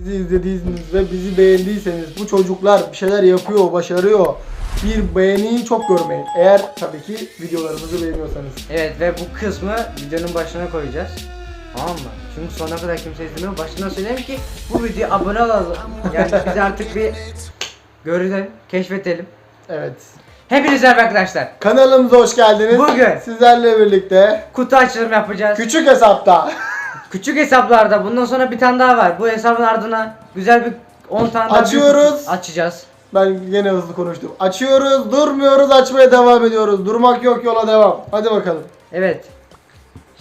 Bizi izlediyseniz ve bizi beğendiyseniz bu çocuklar bir şeyler yapıyor, başarıyor. Bir beğeniyi çok görmeyin. Eğer tabii ki videolarımızı beğeniyorsanız. Evet ve bu kısmı videonun başına koyacağız. Tamam mı? Çünkü sonuna kadar kimse izlemiyor. Başından söyleyeyim ki bu videoya abone olalım. Yani biz artık bir görelim, keşfedelim. Evet. Hepinize merhaba arkadaşlar. Kanalımıza hoş geldiniz. Bugün- sizlerle birlikte Kutu açılımı yapacağız. küçük hesapta Küçük hesaplarda bundan sonra bir tane daha var. Bu hesabın ardına güzel bir 10 tane daha Açıyoruz. açacağız. ben yine hızlı konuştum. Açıyoruz, durmuyoruz, açmaya devam ediyoruz. Durmak yok, yola devam. Hadi bakalım. Evet.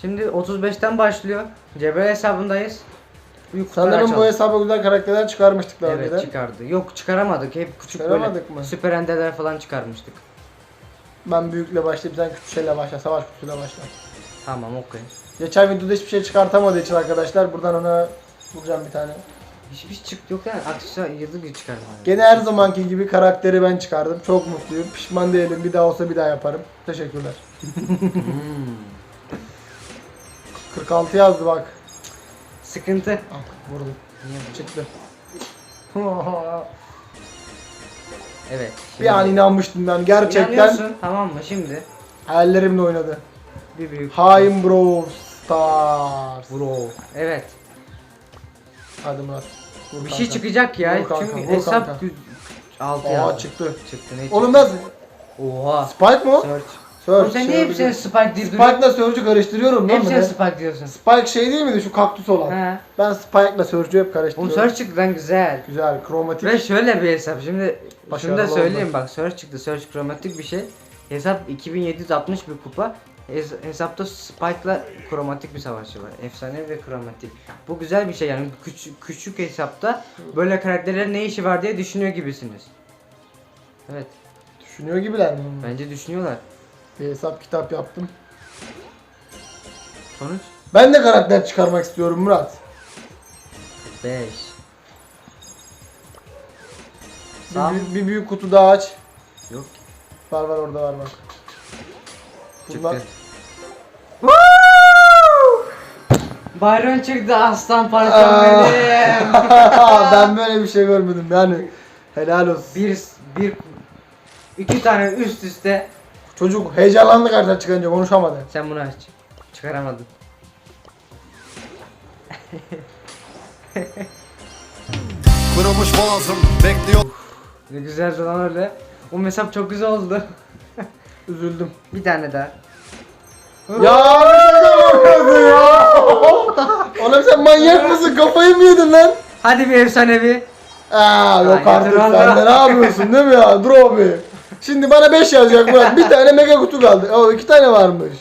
Şimdi 35'ten başlıyor. Cebel hesabındayız. Büyük kutuları Sanırım bu açalım. hesaba güzel karakterler çıkarmıştık daha Evet önceden. çıkardı. Yok çıkaramadık. Hep küçük Çıkaramadık böyle mı? süper endeler falan çıkarmıştık. Ben büyükle başlayayım, sen küçük şeyle başla, savaş kutusuyla başla. Tamam okey. Geçen videoda hiçbir şey çıkartamadığı için arkadaşlar buradan ona vuracağım bir tane. Hiçbir şey çıktı yok yani aksesuar yıldız güç çıkardım. Gene her zamanki gibi karakteri ben çıkardım. Çok mutluyum. Pişman değilim. Bir daha olsa bir daha yaparım. Teşekkürler. Hmm. 46 yazdı bak. Sıkıntı. Ah, vurdum. Çıktı. Evet. bir an inanmıştım ben. Gerçekten İnanıyorsun, tamam mı şimdi? hayallerimle oynadı. Bir büyük. Hain Bro Stars. Bro. Evet. Hadi Murat. Vur Bir şey kanka. çıkacak ya. Vur kanka, Çünkü vur hesap kanka. 6 Aa yazdı. çıktı. Çıktı ne Oğlum çıktı? nasıl? Oha. Spike mı o? Search. Search. Oğlum sen niye şey hepsine spike diye Spike'la Surge'ü karıştırıyorum lan Hepsine ben. spike diyorsun. Spike şey değil miydi şu kaktüs olan? He. Ben Spike'la Surge'ü hep Oğlum karıştırıyorum. search çıktı lan güzel. Güzel, kromatik. Ve şöyle bir hesap. Şimdi şunu Başarılı da oldu. söyleyeyim bak search çıktı. Search kromatik bir şey. Hesap 2760 bir kupa. Hes- hesapta Spike'la kromatik bir savaşçı var. Efsane ve kromatik. Bu güzel bir şey yani küçük, küçük hesapta böyle karakterlerin ne işi var diye düşünüyor gibisiniz. Evet. Düşünüyor gibiler mi? Bence düşünüyorlar. Bir hesap kitap yaptım. Sonuç Ben de karakter çıkarmak istiyorum Murat. 5. Bir, büyük, bir büyük kutu daha aç. Yok. Var var orada var bak. Bunlar... Çıktı. Byron çıktı aslan parçam benim. ben böyle bir şey görmedim yani. Helal olsun. bir bir iki tane üst üste Çocuk heyecanlandı karşıdan çıkınca konuşamadı. sen bunu aç. Çıkaramadın. Kırılmış boğazım bekliyor Ne güzel lan öyle. O hesap çok güzel oldu. Üzüldüm. Bir tane daha. Ya bir şey yapıyorsun ya. Oğlum sen manyak mısın? Kafayı mı yedin lan? Hadi bir efsanevi. Aa yok Ay, artık yeter sen de ne yapıyorsun değil mi ya? Dur abi. Şimdi bana 5 yazacak Murat. Bir tane mega kutu kaldı. O iki tane varmış.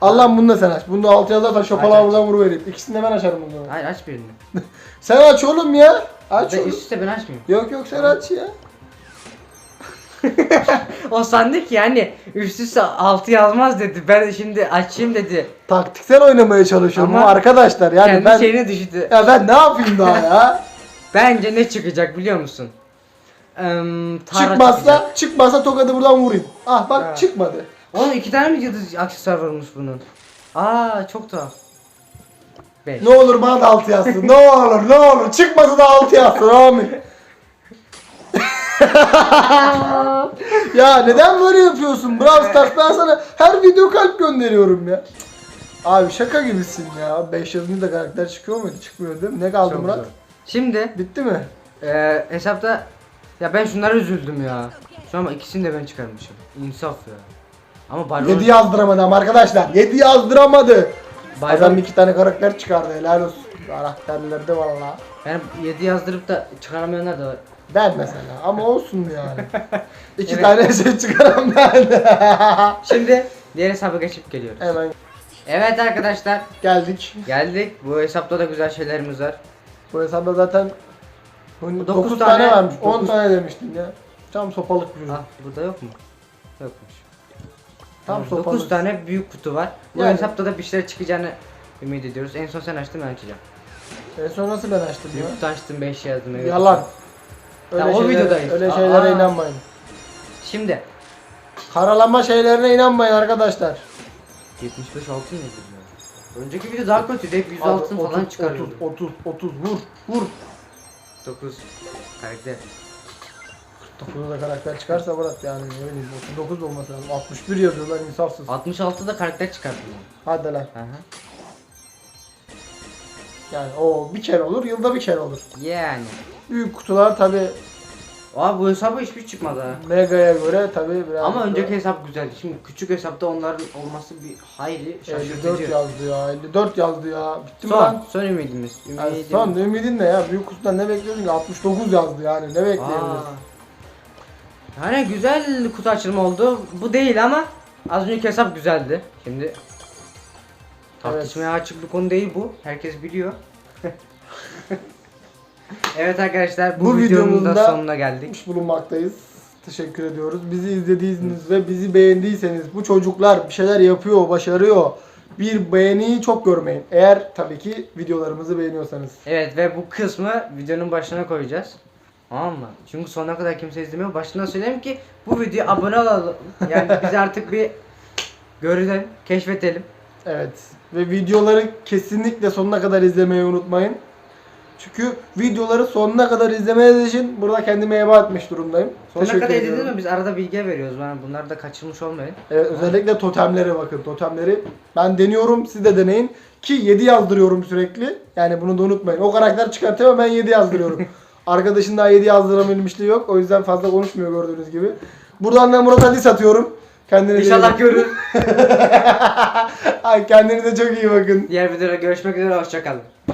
Allah'ım bunu da sen aç. Bunu da 6 yazarsan şopala Aç, aç. buradan vuruvereyim. İkisini de ben açarım bunu. Hayır aç birini. Sen aç oğlum ya. Aç Ben oğlum. üst üste ben açmayayım. Yok yok sen aç ya. O sandı ki yani üst üste 6 yazmaz dedi. Ben şimdi açayım dedi. Taktiksel oynamaya çalışıyorum Ama ama arkadaşlar yani Kendi ben şeyine düştü. ya ben ne yapayım daha ya? Bence ne çıkacak biliyor musun? Eee Tara çıkmazsa çıkacak. çıkmazsa tokadı buradan vurayım. Ah bak Ha. çıkmadı. Oğlum iki tane mi yıldız aksesuar varmış bunun? Aa çok tuhaf. 5. Ne olur bana da 6 yazsın. ne olur ne olur çıkmasa da 6 yazsın amin. ya neden böyle yapıyorsun Brawl Stars ben sana her video kalp gönderiyorum ya. Abi şaka gibisin ya. 5 yazınca da karakter çıkıyor muydu? Çıkmıyor değil mi? Ne kaldı Murat? Şimdi Bitti mi? eee hesapta ya ben şunlara üzüldüm ya. Şu an ikisini de ben çıkarmışım. İnsaf ya. Ama Byron 7 yazdıramadı ama arkadaşlar. 7 yazdıramadı. Adam Byron iki tane karakter çıkardı helal olsun. Karakterleri de valla. yani 7 yazdırıp da çıkaramayanlar da var. Ben mesela ama olsun yani. İki Evet. tane şey çıkaran ben. Şimdi diğer hesaba geçip geliyoruz. Hemen Evet arkadaşlar geldik. geldik. Bu hesapta da güzel şeylerimiz var. Bu hesapta zaten 9 Dokuz tane, tane- varmış. 10 dokuz- tane demiştin ya. Tam sopalık bir çocuk. Ah burada yok mu? Yokmuş. Tam 9 sopalık. tane büyük kutu var. Bu Yani- hesapta da bir şeyler çıkacağını ümit ediyoruz. En son sen açtın ben açacağım. En son nasıl ben açtım Büyük ya? kutu açtım 5 yazdım. evet. Yalan. Öyle Ya o şeylere, videodayız. Öyle Aa. şeylere inanmayın. Şimdi Karalama şeylerine inanmayın arkadaşlar. 75 altın nedir ya? Önceki video daha kötüydü. Hep 100 Abi, altın falan 30, çıkarıyordu. 30, 30, 30 vur, vur. 49 karakter. 9'da karakter çıkarsa Murat yani ne bileyim 39 olması lazım. 61 yazıyorlar insafsız. 66'da karakter çıkarttım. Hadi lan. Hı hı. Yani o bir kere olur, yılda bir kere olur. Yani. Büyük kutular tabi Abi bu hesaba hiçbir çıkmadı ha. Mega'ya göre tabi biraz Ama önceki hesap güzeldi. Şimdi küçük hesapta onların olması bir hayli 54 şaşırtıcı. yazdı ya, 54 yazdı ya. Bitti mi Son, lan? son ümidimiz. Yani Ümidimiz. son ümidin ne ya? Büyük kutudan ne bekliyorsun ki? 69 yazdı yani. Ne? Aa. Yani güzel kutu açılımı oldu. Bu değil ama az önceki hesap güzeldi. Şimdi tartışmaya açık bir konu değil bu. Herkes biliyor. evet arkadaşlar bu, Bu videonun da sonuna geldik. Bulunmaktayız. Teşekkür ediyoruz. Bizi izlediğiniz ve bizi beğendiyseniz bu çocuklar bir şeyler yapıyor, başarıyor. Bir beğeniyi çok görmeyin. Eğer tabii ki videolarımızı beğeniyorsanız. Evet ve bu kısmı videonun başına koyacağız. Tamam mı? Çünkü sonuna kadar kimse izlemiyor. Başından söyleyeyim ki bu videoya abone olalım. Yani biz artık bir görelim, keşfedelim. Evet. Ve videoları kesinlikle sonuna kadar izlemeyi unutmayın. Çünkü videoları sonuna kadar izlemeniz için burada kendime heba etmiş durumdayım. Sonuna Teşekkür kadar ediyorum. izlediniz mi? Biz arada bilgi veriyoruz. Yani bunları da kaçırmış olmayın. Evet, özellikle totemlere bakın. Totemleri ben deniyorum, siz de deneyin. Ki 7 yazdırıyorum sürekli. Yani bunu da unutmayın. O karakter çıkartıyor ben 7 yazdırıyorum. Arkadaşın daha 7 yazdırabilmişliği yok. O yüzden fazla konuşmuyor gördüğünüz gibi. Buradan da Murat'a diss atıyorum. Kendine İnşallah görür. Ay, Kendinize çok iyi bakın. Diğer videoda görüşmek üzere. Hoşçakalın.